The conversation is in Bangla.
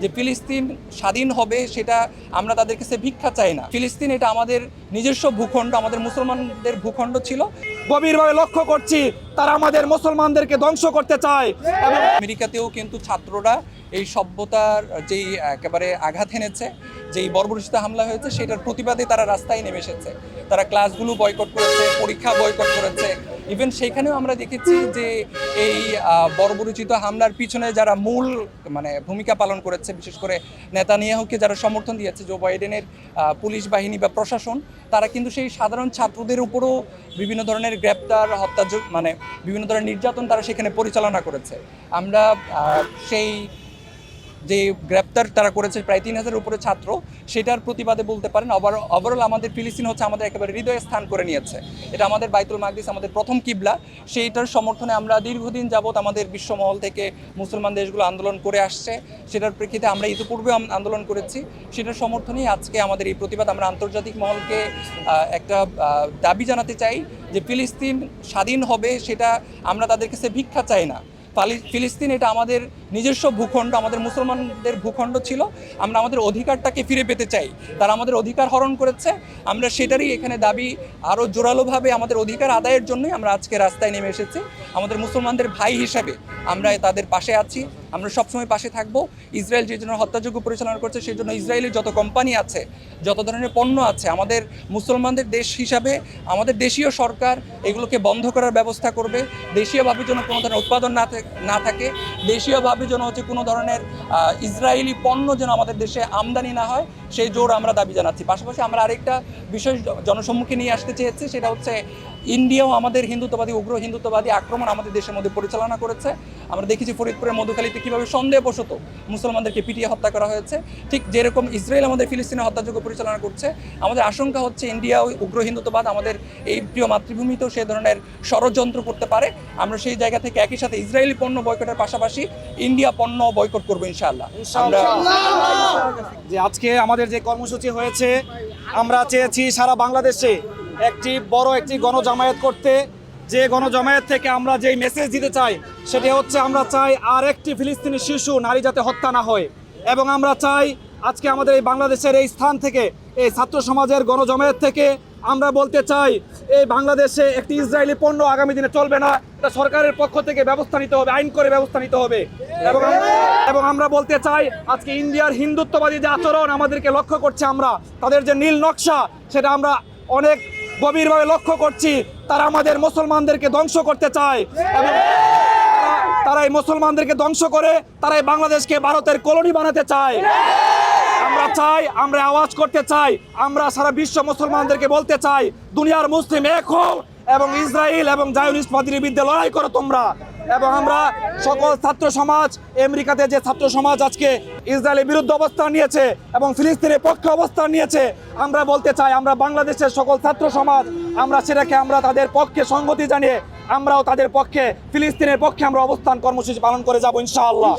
যে ফিলিস্তিন স্বাধীন হবে সেটা আমরা তাদের কাছে ভিক্ষা চাই না। ফিলিস্তিন এটা আমাদের নিজস্ব ভূখণ্ড আমাদের মুসলমানদের ভূখণ্ড ছিল। গভীরভাবে লক্ষ্য করছি তারা আমাদের মুসলমানদেরকে ধ্বংস করতে চায় এবং আমেরিকাতেও কিন্তু ছাত্ররা এই সভ্যতার যেই একেবারে আঘাত এনেছে যেই বর্বরচিত হামলা হয়েছে সেটার প্রতিবাদে তারা রাস্তায় নেমে এসেছে। তারা ক্লাসগুলো বয়কট করেছে পরীক্ষা বয়কট করেছে ইভেন সেখানেও আমরা দেখেছি যে এই বর্বরচিত হামলার পিছনে যারা মূল মানে ভূমিকা পালন করেছে, বিশেষ করে নেতানিয়াহুকে যারা সমর্থন দিয়েছে জো বাইডেনের পুলিশ বাহিনী বা প্রশাসন, তারা কিন্তু সেই সাধারণ ছাত্রদের উপরও বিভিন্ন ধরনের গ্রেপ্তার হত্যা মানে বিভিন্ন ধরনের নির্যাতন তারা সেখানে পরিচালনা করেছে। আমরা সেই যে গ্রেপ্তার তারা করেছে প্রায় তিন হাজারের উপরে ছাত্র, সেটার প্রতিবাদে বলতে পারেন ওভার ওভারঅল আমাদের ফিলিস্তিন হচ্ছে আমাদের একেবারে হৃদয়ে স্থান করে নিয়েছে। এটা আমাদের বাইতুল মাকদিস, আমাদের প্রথম কিবলা। সেইটার সমর্থনে আমরা দীর্ঘদিন যাবৎ আমাদের বিশ্বমহল থেকে মুসলমান দেশগুলো আন্দোলন করে আসছে। সেটার প্রেক্ষিতে আমরা ইতিপূর্বে আন্দোলন করেছি। সেটার সমর্থনেই আজকে আমাদের এই প্রতিবাদ। আমরা আন্তর্জাতিক মহলকে একটা দাবি জানাতে চাই যে ফিলিস্তিন স্বাধীন হবে, সেটা আমরা তাদের কাছে ভিক্ষা চাই না। ফিলিস্তিন এটা আমাদের নিজস্ব ভূখণ্ড, আমাদের মুসলমানদের ভূখণ্ড ছিল। আমরা আমাদের অধিকারটাকে ফিরে পেতে চাই। তারা আমাদের অধিকার হরণ করেছে। আমরা সেটারই এখানে দাবি আরও জোরালোভাবে আমাদের অধিকার আদায়ের জন্যই আমরা আজকে রাস্তায় নেমে এসেছি। আমাদের মুসলমানদের ভাই হিসাবে আমরা তাদের পাশে আছি। আমরা সবসময় পাশে থাকব। ইসরায়েল যে জন্য হত্যাযোগ্য পরিচালনা করছে, সেই জন্য ইসরায়েলের যত কোম্পানি আছে, যত ধরনের পণ্য আছে, আমাদের মুসলমানদের দেশ হিসাবে, আমাদের দেশীয় সরকার এগুলোকে বন্ধ করার ব্যবস্থা করবে। দেশীয়ভাবে যেন কোনো ধরনের উৎপাদন না না থাকে, দেশীয়ভাবে যেন হচ্ছে কোনো ধরনের ইসরায়েলি পণ্য যেন আমাদের দেশে আমদানি না হয়, সেই জোর আমরা দাবি জানাচ্ছি। পাশাপাশি আমরা আরেকটা বিষয় জনসম্মুখে নিয়ে আসতে চেয়েছি, সেটা হচ্ছে ইন্ডিয়াও আমাদের হিন্দুত্ববাদী, উগ্র হিন্দুত্ববাদী আক্রমণ আমাদের দেশের মধ্যে পরিচালনা করেছে। আমরা দেখেছি ফরিদপুরের মধুখালীতে কীভাবে সন্দেহবশত মুসলমানদেরকে পিটিয়ে হত্যা করা হয়েছে ঠিক যেরকম ইসরায়েল আমাদের ফিলিস্তিনে হত্যাযোগ্য পরিচালনা করছে আমাদের আশঙ্কা হচ্ছে ইন্ডিয়া ওই উগ্র হিন্দুত্ববাদ আমাদের এই প্রিয় মাতৃভূমিতেও সে ধরনের ষড়যন্ত্র করতে পারে। আমরা সেই জায়গা থেকে একই সাথে ইসরায়েলি পণ্য বয়কটের পাশাপাশি ইন্ডিয়া পণ্য বয়কট করব ইনশাআল্লাহ। আমরা যে আজকে আমাদের যে কর্মসূচি হয়েছে আমরা চেয়েছি সারা বাংলাদেশে একটি বড় একটি গণজামায়াত করতে যে গণজামায়াত থেকে আমরা যেই মেসেজ দিতে চাই, সেটি হচ্ছে আমরা চাই আর একটি ফিলিস্তিনি শিশু নারী যাতে হত্যা না হয়। এবং আমরা চাই আজকে আমাদের এই বাংলাদেশের এই স্থান থেকে, এই ছাত্র সমাজের গণজামায়াত থেকে আমরা বলতে চাই, এই বাংলাদেশে একটি ইসরায়েলি পণ্য আগামী দিনে চলবে না, এটা সরকারের পক্ষ থেকে ব্যবস্থা নিতে হবে, আইন করে ব্যবস্থা নিতে হবে। এবং এবং আমরা বলতে চাই আজকে ইন্ডিয়ার হিন্দুত্ববাদী যে আচরণ আমাদেরকে লক্ষ্য করছে আমরা, তাদের যে নীল নকশা, সেটা আমরা অনেক গভীরভাবে লক্ষ্য করছি, তারা আমাদের মুসলমানদেরকে ধ্বংস করতে চায় এবং তারা- এই মুসলমানদেরকে ধ্বংস করে তারা এই বাংলাদেশকে ভারতের কলোনি বানাতে চায়। আমরা চাই, আমরা আওয়াজ করতে চাই, আমরা সারা বিশ্ব মুসলমানদেরকে বলতে চাই, দুনিয়ার মুসলিম এক হোক এবং ইসরায়েল এবং জায়নিস্টবাদীর বিরুদ্ধে লড়াই করো তোমরা। এবং আমরা সকল ছাত্র সমাজ, আমেরিকাতে যে ছাত্র সমাজ আজকে ইসরায়েলের বিরুদ্ধে অবস্থান নিয়েছে এবং ফিলিস্তিনের পক্ষে অবস্থান নিয়েছে, আমরা বলতে চাই আমরা বাংলাদেশের সকল ছাত্র সমাজ, আমরা সেটাকে আমরা তাদের পক্ষে সংগতি জানিয়ে আমরাও তাদের পক্ষে, ফিলিস্তিনের পক্ষে আমরা অবস্থান কর্মসূচি পালন করে যাব ইনশাআল্লাহ!